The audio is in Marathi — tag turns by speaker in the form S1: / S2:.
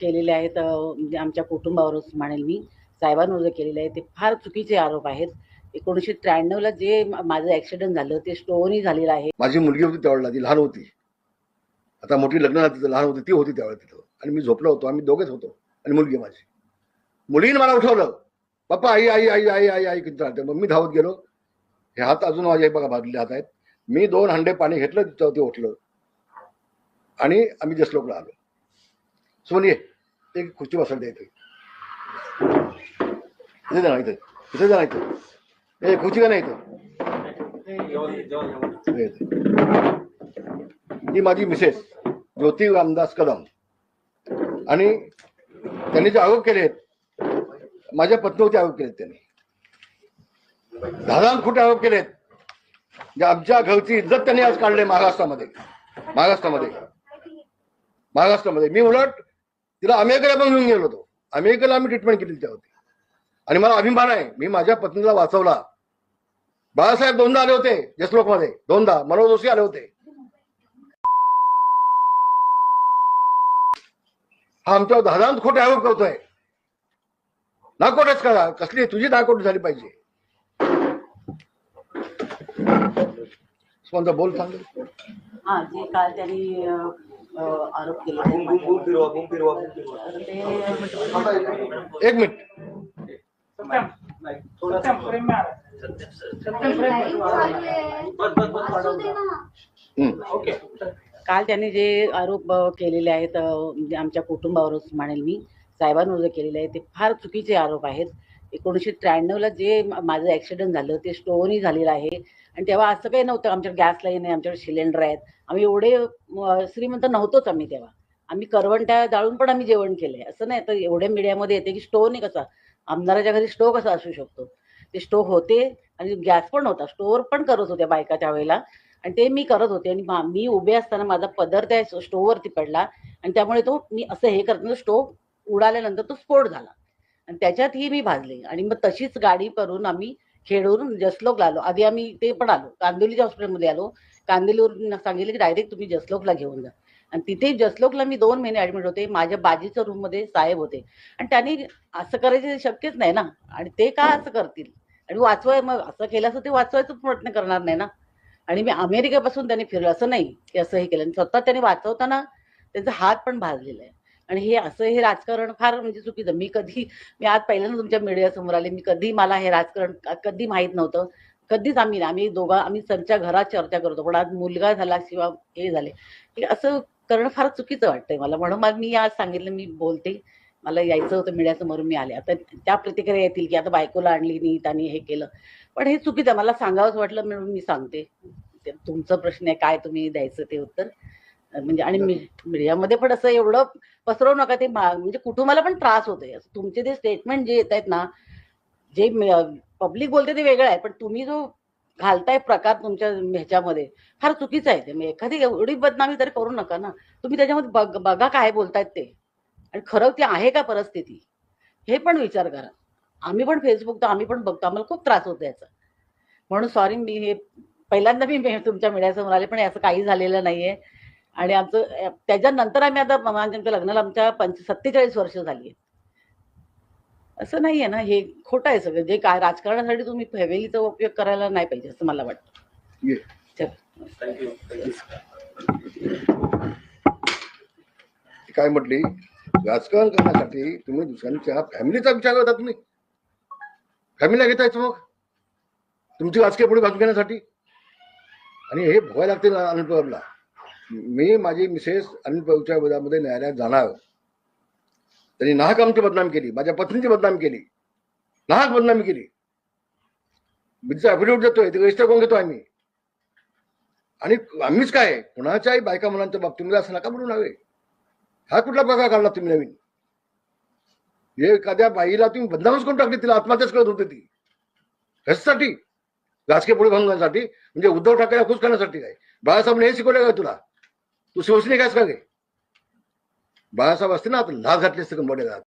S1: केलेले आहेत म्हणजे आमच्या कुटुंबावरच म्हणेल मी साहेबांवर जे केलेले आहे ते फार चुकीचे आरोप आहेत. एकोणीसशे त्र्याण्णवला जे माझं ॲक्सिडेंट झालं ते स्टोनही झालेलं आहे.
S2: माझी मुलगी होती त्यावेळेला ती लहान होती. आता मोठी लग्न झाली तिथं लहान होती ती होती त्यावेळेला तिथं. आणि मी झोपलो होतो आम्ही दोघेच होतो आणि मुलगी माझी. मुलीने मला उठवलं. पप्पा आई आई आई आई आई आई किती राहते मग मी धावत गेलो. हे हात अजून माझे बघा भाजले हात आहेत. मी दोन हंडे पाणी घेतलं तिथं ते उठलं. आणि आम्ही जसलोकला आलो. सोनी ये, एक खुर्ची बसवली इथे इथे जाणार ना इथे इथे ए खुर्ची का नाही इथं ही माझी मिसेस ज्योती रामदास कदम आणि त्यांनी जे आरोप केलेत माझ्या पत्नीवरती आरोप केलेत त्यांनी दहा खोटे आरोप केलेत जे आमच्या घरची इज्जत त्यांनी आज काढले महाराष्ट्रामध्ये महाराष्ट्रामध्ये महाराष्ट्रामध्ये मी उलट तिला अमेरिकेला पण घेऊन गेलो होतो. अमेरिकेला आम्ही ट्रीटमेंट केली त्यावरती. आणि मला अभिमान आहे. मी माझ्या पत्नीला वाचवला. बाळासाहेब दोनदा आले होते जसलोकमध्ये दोनदा. मनोज जोशी आले होते. हा आमच्यावर दहा खोटे आरोप करतोय. नाकोटच करा. कसली? तुझी नाकोट झाली पाहिजे. बोल सांग
S1: जे काल त्यांनी आरोप केले.
S2: एक मिनिट.
S3: बस बस बस
S2: हम्म.
S1: काल त्यांनी जे आरोप केलेले आहेत म्हणजे आमच्या कुटुंबावरच म्हणेल मी साहेबांवर जे केलेले आहे ते फार चुकीचे आरोप आहेत. एकोणीसशे त्र्याण्णवला जे माझं ॲक्सिडेंट झालं ते स्टोनही झालेलं आहे. आणि तेव्हा असं काही नव्हतं आमच्याकडे गॅस लाईन आहे आमच्याकडे सिलेंडर आहेत. आम्ही एवढे श्रीमंत नव्हतोच आम्ही तेव्हा. आम्ही करवंट्या जाळून पण आम्ही जेवण केलंय. असं नाही तर एवढ्या मीडियामध्ये येते की स्टोव नाही कसा आमदाराच्या घरी स्टोव कसा असू शकतो? ते स्टोव होते आणि गॅस पण होता. स्टोअर पण करत होत्या बायका त्यावेळेला आणि ते मी करत होते आणि मी उभे असताना माझा पदर त्या स्टोववरती पडला. आणि त्यामुळे तो मी असं हे करताना स्टोव उडाल्यानंतर तो स्फोट झाला. आणि त्याच्यातही मी भाजले. आणि मग तशीच गाडी करून आम्ही खेडून जसलोकला आलो. आधी आम्ही ते पण आलो. कांदिवलीच्या हॉस्पिटलमध्ये आलो. कांदिवलीवरून सांगितलं की डायरेक्ट तुम्ही जसलोकला घेऊन जा. आणि तिथे जसलोकला मी दोन महिने ऍडमिट होते. माझ्या बाजीच्या रूममध्ये साहेब होते. आणि त्यांनी असं करायचे शक्यच नाही ना. आणि ते का असं करतील? आणि वाचवाय मग असं केलं असं ते वाचवायचा प्रयत्न करणार नाही ना. आणि मी अमेरिकेपासून त्यांनी फिरलं. असं नाही की असं हे केलं. आणि स्वतः त्यांनी वाचवताना त्यांचा हात पण भाजलेला आहे. आणि हे असं हे राजकारण फार म्हणजे चुकीचं. मी कधी मी आज पहिल्यांदा तुमच्या मीडिया समोर आले. मी कधी मला हे राजकारण कधी माहीत नव्हतं. कधीच आम्ही आम्ही दोघा आम्ही त्यांच्या घरात चर्चा करतो. पण आज मुलगा झाला किंवा हे झाले. की असं करणं फार चुकीचं वाटतंय मला. म्हणून मग मी आज सांगितलं मी बोलते. मला यायचं होतं मीडियासमोर मी आले. आता त्या प्रतिक्रिया येतील की आता बायकोला आणली नाही त्यांनी हे केलं. पण हे चुकीचं मला सांगावंच वाटलं म्हणून मी सांगते. तुमचं तुमचा प्रश्न आहे. काय तुम्ही द्यायचं ते उत्तर? म्हणजे आणि मी- मीडियामध्ये पण असं एवढं पसरवू नका ते मा- म्हणजे कुटुंबाला पण त्रास होतोय. तुमचे ते स्टेटमेंट जे येत आहेत ना जे पब्लिक बोलते ते वेगळं आहे पण तुम्ही जो घालताय प्रकार तुमच्या ह्याच्यामध्ये फार चुकीचं आहे ते. एखादी एवढी बदनामी तरी करू नका ना. तुम्ही त्याच्यामध्ये बघ बघा काय बोलतायत ते. आणि खरं ती आहे का परिस्थिती? हे पण विचार करा. आम्ही पण फेसबुक तर आम्ही पण बघतो. आम्हाला खूप त्रास होतो याचा. म्हणून सॉरी मी हे पहिल्यांदा मी तुमच्या मीडियासमोर आले पण असं काही झालेलं नाहीये. आणि आमचं त्याच्यानंतर आम्ही आता म्हणजे आमच्या लग्नाला आमच्या पंच सत्तेचाळीस वर्ष झाली आहेत. असं नाहीये ना हे खोटं आहे सगळं. जे काय राजकारणासाठी तुम्ही फॅमिलीचा उपयोग करायला नाही पाहिजे असं मला वाटतं.
S2: ये.
S1: चल.
S3: थँक्यू थँक्यू
S2: ती काय म्हटली? राजकारण करण्यासाठी तुम्ही दुसऱ्यांच्या फॅमिलीचा विचार करता तुम्ही. फॅमिलीला घेतायचं मग. तुमची राजकीय पुढे बाजू घेण्यासाठी. आणि हे भोगायला लागते पवारला मी माझी मिसेस अनिल पवारच्या विरोधामध्ये न्यायालयात जाणार. त्यांनी नाहक आमची बदनामी केली माझ्या पत्नीची बदनामी केली. नाहक बदनामी केली. मी तिचा देतोय ते रजिस्टर करून घेतो आम्ही. आणि आम्हीच काय कुणाच्याही बायका मुलांच्या बाबतीमध्ये असं नका म्हणून हवे हा कुठला प्रकार काढला तुम्ही नवीन? हे एखाद्या बाईला तुम्ही बदनामच करून टाकली तिला आत्महत्याच करत होती ती. कशासाठी राजकीय पुढे भंगण्यासाठी म्हणजे उद्धव ठाकरे खुश करण्यासाठी काय? बाळासाहेबांनी हे शिकवलं काय तुला? तू शिवसैनिक आहेस का गे बाळासाहेब असते ना आता लाच घातली असते कंबड्यात